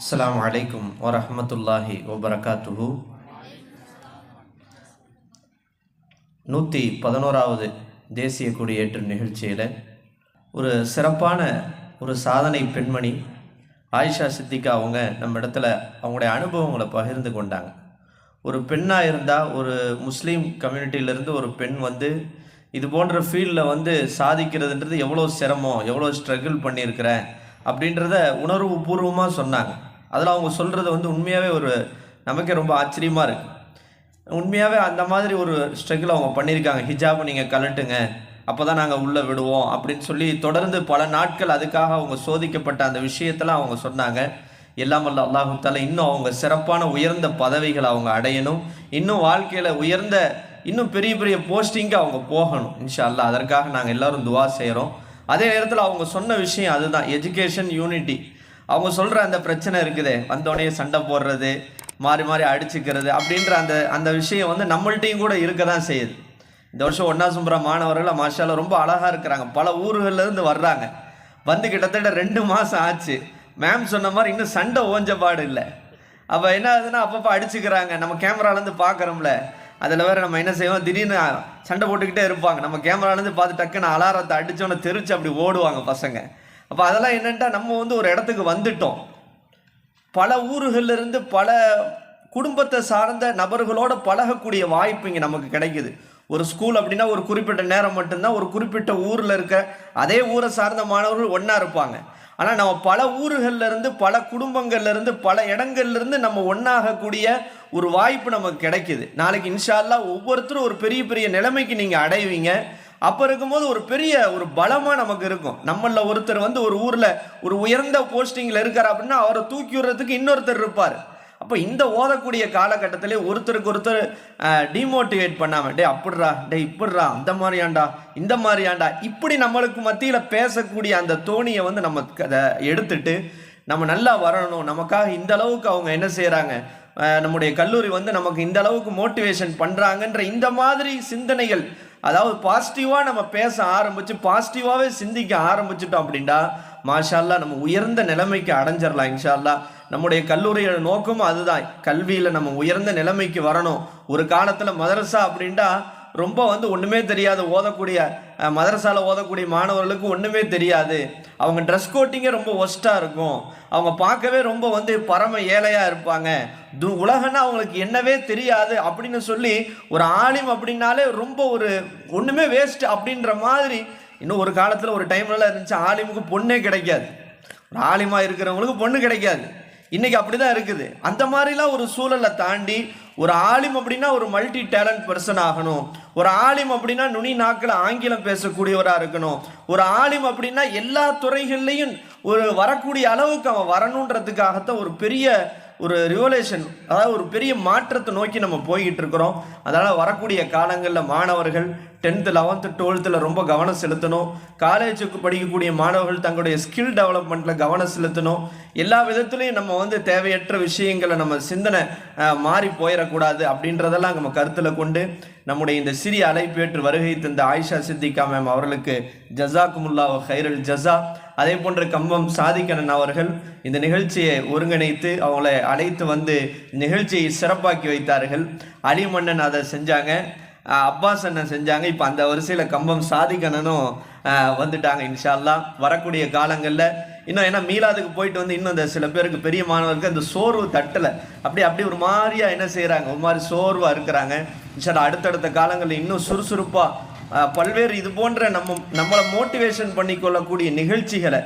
அஸ்ஸலாமு அலைக்கும் வரஹ்மத்துல்லாஹி வபரகாத்துஹு. நூற்றி பதினோராவது தேசிய கொடியேற்று நிகழ்ச்சியில் ஒரு சிறப்பான ஒரு சாதனை பெண்மணி ஆயிஷா சித்திகா அவங்க நம்ம இடத்துல அவங்களுடைய அனுபவங்களை பகிர்ந்து கொண்டாங்க. ஒரு பெண்ணாக இருந்தால் ஒரு முஸ்லீம் கம்யூனிட்டியிலேருந்து ஒரு பெண் வந்து இது போன்ற ஃபீல்டில் வந்து சாதிக்கிறதுன்றது எவ்வளோ சிரமம் எவ்வளோ ஸ்ட்ரகிள் பண்ணியிருக்கிறேன் அப்படின்றத உணர்வு பூர்வமாக சொன்னாங்க. அதில் அவங்க சொல்கிறது வந்து உண்மையாகவே ஒரு நமக்கே ரொம்ப ஆச்சரியமாக இருக்குது உண்மையாகவே அந்த மாதிரி ஒரு ஸ்ட்ரகிள் அவங்க பண்ணியிருக்காங்க. ஹிஜாபை நீங்கள் கலட்டுங்க அப்போ தான் நாங்கள் உள்ளே விடுவோம் அப்படின்னு சொல்லி தொடர்ந்து பல நாட்கள் அதுக்காக அவங்க சோதிக்கப்பட்ட அந்த விஷயத்தெல்லாம் அவங்க சொன்னாங்க. எல்லாம் வல்ல அல்லாஹுத்தால இன்னும் அவங்க சிறப்பான உயர்ந்த பதவிகளை அவங்க அடையணும். இன்னும் வாழ்க்கையில் உயர்ந்த இன்னும் பெரிய பெரிய போஸ்டிங்க்கு அவங்க போகணும் இன்ஷா அல்லாஹ் அதற்காக நாங்கள் எல்லாரும் துவா செய்கிறோம் அதே நேரத்தில் அவங்க சொன்ன விஷயம் அதுதான். எஜுகேஷன் யூனிட்டி அவங்க சொல்கிற அந்த பிரச்சனை இருக்குது வந்தோடனே சண்டை போடுறது மாறி மாறி அடிச்சுக்கிறது அப்படின்ற அந்த அந்த விஷயம் வந்து நம்மள்ட்டையும் கூட இருக்க தான் செய்யுது. இந்த வருஷம் ஒன்றா சும்புற மாணவர்கள் மாஷால ரொம்ப அழகாக இருக்கிறாங்க. பல ஊர்கள்லேருந்து வர்றாங்க. வந்து கிட்டத்தட்ட ரெண்டு மாதம் ஆச்சு. மேம் சொன்ன மாதிரி இன்னும் சண்டை ஓஞ்ச பாடு இல்லை. அப்போ என்ன ஆகுதுன்னா அப்பப்போ அடிச்சுக்கிறாங்க. நம்ம கேமராலேருந்து பார்க்குறோம்ல அதில் வேறு நம்ம என்ன செய்வோம்? திடீர்னு சண்டை போட்டுக்கிட்டே இருப்பாங்க. நம்ம கேமராலேருந்து பார்த்து டக்குன்னு அலாரத்தை அடித்தோன்னே தெரிச்சு அப்படி ஓடுவாங்க பசங்க. அப்போ அதெல்லாம் என்னென்ட்டா நம்ம வந்து ஒரு இடத்துக்கு வந்துட்டோம். பல ஊர்களிலிருந்து பல குடும்பத்தை சார்ந்த நபர்களோட பழகக்கூடிய வாய்ப்பு இங்கே நமக்கு கிடைக்குது. ஒரு ஸ்கூல் அப்படின்னா ஒரு குறிப்பிட்ட நேரம் மட்டும்தான் ஒரு குறிப்பிட்ட ஊரில் இருக்க அதே ஊரை சார்ந்த மாணவர்கள் ஒன்றா இருப்பாங்க. ஆனால் நம்ம பல ஊர்களிலிருந்து பல குடும்பங்கள்லேருந்து பல இடங்கள்லேருந்து நம்ம ஒன்றாகக்கூடிய ஒரு வாய்ப்பு நமக்கு கிடைக்குது. நாளைக்கு இன்ஷால்லா ஒவ்வொருத்தரும் ஒரு பெரிய பெரிய நிலைமைக்கு நீங்கள் அடைவீங்க. அப்போ இருக்கும்போது ஒரு பெரிய ஒரு பலமாக நமக்கு இருக்கும். நம்மளில் ஒருத்தர் வந்து ஒரு ஊரில் ஒரு உயர்ந்த போஸ்டிங்கில் இருக்கார் அப்படின்னா அவரை தூக்கி விடுறதுக்கு இன்னொருத்தர் இருப்பார். அப்போ இந்த ஓதக்கூடிய காலகட்டத்திலே ஒருத்தருக்கு ஒருத்தர் டிமோட்டிவேட் பண்ணாமல் டே அப்படிடா டே இப்படிடா அந்த மாதிரியாண்டா இந்த மாதிரியாண்டா இப்படி நம்மளுக்கு மத்தியில் பேசக்கூடிய அந்த தோணியை வந்து நம்ம அதை எடுத்துட்டு நம்ம நல்லா வரணும். நமக்காக இந்த அளவுக்கு அவங்க என்ன செய்கிறாங்க நம்முடைய கல்லூரி வந்து நமக்கு இந்த அளவுக்கு மோட்டிவேஷன் பண்ணுறாங்கன்ற இந்த மாதிரி சிந்தனைகள் அதாவது பாசிட்டிவாக நம்ம பேச ஆரம்பித்து பாசிட்டிவாகவே சிந்திக்க ஆரம்பிச்சிட்டோம் அப்படின்டா மாஷால்லா நம்ம உயர்ந்த நிலைமைக்கு அடைஞ்சிடலாம் இன்ஷால்லா. நம்முடைய கல்லூரியோட நோக்கமும் அதுதான். கல்வியில் நம்ம உயர்ந்த நிலைமைக்கு வரணும். ஒரு காலத்தில் மதரசா அப்படின்டா ரொம்ப வந்து ஒன்றுமே தெரியாது. ஓதக்கூடிய மதரசாவில் ஓதக்கூடிய மாணவர்களுக்கு ஒன்றுமே தெரியாது. அவங்க ட்ரெஸ் கோட்டிங்கே ரொம்ப ஒஸ்ட்டாக இருக்கும். அவங்க பார்க்கவே ரொம்ப வந்து பரம ஏழையாக இருப்பாங்க. து உலகன்னா அவங்களுக்கு என்னவே தெரியாது அப்படின்னு சொல்லி ஒரு ஆலிம் அப்படின்னாலே ரொம்ப ஒரு ஒன்றுமே வேஸ்ட்டு அப்படின்ற மாதிரி இன்னும் ஒரு காலத்தில் ஒரு டைம்லலாம் இருந்துச்சு. ஆலிமுக்கு பொண்ணே கிடைக்காது. ஒரு ஆலிமாக இருக்கிறவங்களுக்கு பொண்ணு கிடைக்காது. இன்றைக்கி அப்படி தான் இருக்குது. அந்த மாதிரிலாம் ஒரு சூழலை தாண்டி ஒரு ஆலிம் அப்படின்னா ஒரு மல்டி டேலண்ட் பர்சன் ஆகணும். ஒரு ஆலிம் அப்படின்னா நுனி நாக்கில் ஆங்கிலம் பேசக்கூடியவராக இருக்கணும். ஒரு ஆலிம் அப்படின்னா எல்லா துறைகள்லையும் ஒரு வரக்கூடிய அளவுக்கு அவன் வரணுன்றதுக்காகத்தான் ஒரு பெரிய ஒரு ரிவலேஷன் அதாவது ஒரு பெரிய மாற்றத்தை நோக்கி நம்ம போய்கிட்டு இருக்கிறோம். அதனால் வரக்கூடிய காலங்களில் மாணவர்கள் டென்த்து லெவன்த்து டுவெல்த்தில் ரொம்ப கவனம் செலுத்தணும். காலேஜுக்கு படிக்கக்கூடிய மாணவர்கள் தங்களுடைய ஸ்கில் டெவலப்மெண்ட்டில் கவனம் செலுத்தணும். எல்லா விதத்துலேயும் நம்ம வந்து தேவையற்ற விஷயங்களை நம்ம சிந்தனை மாறி போயிடக்கூடாது அப்படின்றதெல்லாம் நம்ம கருத்தில் கொண்டு நம்முடைய இந்த சிறிய அழைப்பேற்று வருகை தந்த ஆயிஷா சித்திகா மேம் அவர்களுக்கு ஜசாக்குமுல்லா ஹைரல் ஜசா அதே போன்ற கம்பம் சாதிக்கணன் அவர்கள் இந்த நிகழ்ச்சியை ஒருங்கிணைத்து அவங்கள அழைத்து வந்து நிகழ்ச்சியை சிறப்பாக்கி வைத்தார்கள். அலிமன்னன் அதை செஞ்சாங்க. அப்பாஸ் அண்ணன் செஞ்சாங்க. இப்போ அந்த வரிசையில் கம்பம் சாதிக்கணனும் வந்துட்டாங்க இன்ஷால்லா. வரக்கூடிய காலங்களில் இன்னும் ஏன்னா மீலாதுக்கு போயிட்டு வந்து இன்னும் இந்த சில பேருக்கு பெரிய மாணவருக்கு அந்த சோர்வு தட்டலை. அப்படி அப்படி ஒரு மாதிரியாக என்ன செய்கிறாங்க ஒரு மாதிரி சோர்வாக இருக்கிறாங்க. இன்ஷால்லா அடுத்தடுத்த காலங்களில் இன்னும் சுறுசுறுப்பாக பல்வேறு இது போன்ற நம்ம நம்மளை மோட்டிவேஷன் பண்ணிக்கொள்ளக்கூடிய நிகழ்ச்சிகளை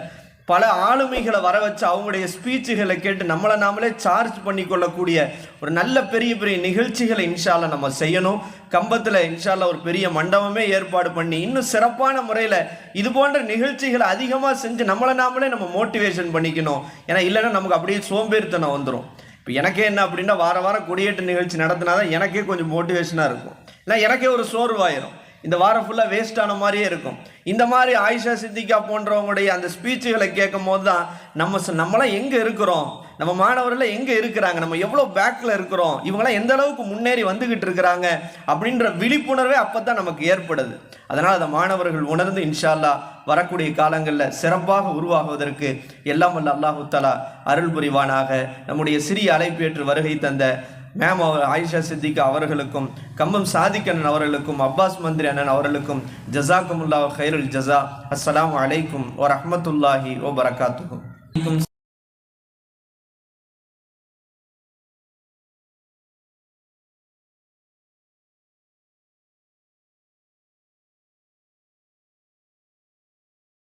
பல ஆளுமைகளை வர வச்சு அவங்களுடைய ஸ்பீச்சுகளை கேட்டு நம்மளை நாமளே சார்ஜ் பண்ணி கொள்ளக்கூடிய ஒரு நல்ல பெரிய பெரிய நிகழ்ச்சிகளை இன்ஷால்ல நம்ம செய்யணும். கம்பத்தில் இன்ஷால்ல ஒரு பெரிய மண்டபமே ஏற்பாடு பண்ணி இன்னும் சிறப்பான முறையில் இது போன்ற நிகழ்ச்சிகளை அதிகமாக செஞ்சு நம்மளை நாமளே நம்ம மோட்டிவேஷன் பண்ணிக்கணும். ஏன்னா இல்லைன்னா நமக்கு அப்படியே சோம்பேறித்தனம் வந்துடும் இப்போ எனக்கே என்ன அப்படின்னா வார வாரம் கொடியேற்ற நிகழ்ச்சி நடத்தினா தான் எனக்கே கொஞ்சம் மோட்டிவேஷனாக இருக்கும். இல்லை எனக்கே ஒரு சோர்வாயிரும். இந்த வாரம் ஃபுல்லாக வேஸ்டான மாதிரியே இருக்கும். இந்த மாதிரி ஆயிஷா சித்திகா போன்றவங்களுடைய அந்த ஸ்பீச்சுகளை கேட்கும் போது தான் நம்ம நம்மளாம் எங்கே இருக்கிறோம்? நம்ம மாணவர்கள் எங்கே இருக்கிறாங்க? நம்ம எவ்வளோ பேக்கில் இருக்கிறோம்? இவங்களாம் எந்த அளவுக்கு முன்னேறி வந்துக்கிட்டு இருக்கிறாங்க? அப்படின்ற விழிப்புணர்வே அப்போ தான் நமக்கு ஏற்படுது. அதனால் அந்த மாணவர்கள் உணர்ந்து இன்ஷால்லா வரக்கூடிய காலங்களில் சிறப்பாக உருவாகுவதற்கு எல்லாம் வல்ல அல்லாஹு தலா அருள் புரிவானாக. நம்முடைய சிறிய அழைப்பேற்று வருகை தந்த மேம் அவர் ஆயிஷா சித்திகா அவர்களுக்கும் கம்பம் சாதிக்கண்ணன் அவர்களுக்கும் அப்பாஸ் மந்திரி அண்ணன் அவர்களுக்கும் ஜசாக்குமுல்லா ஹைருல் ஜஸா அஸ்ஸலாமு அலைக்கும் வரஹ்மத்துல்லாஹி வ பரகாத்துஹு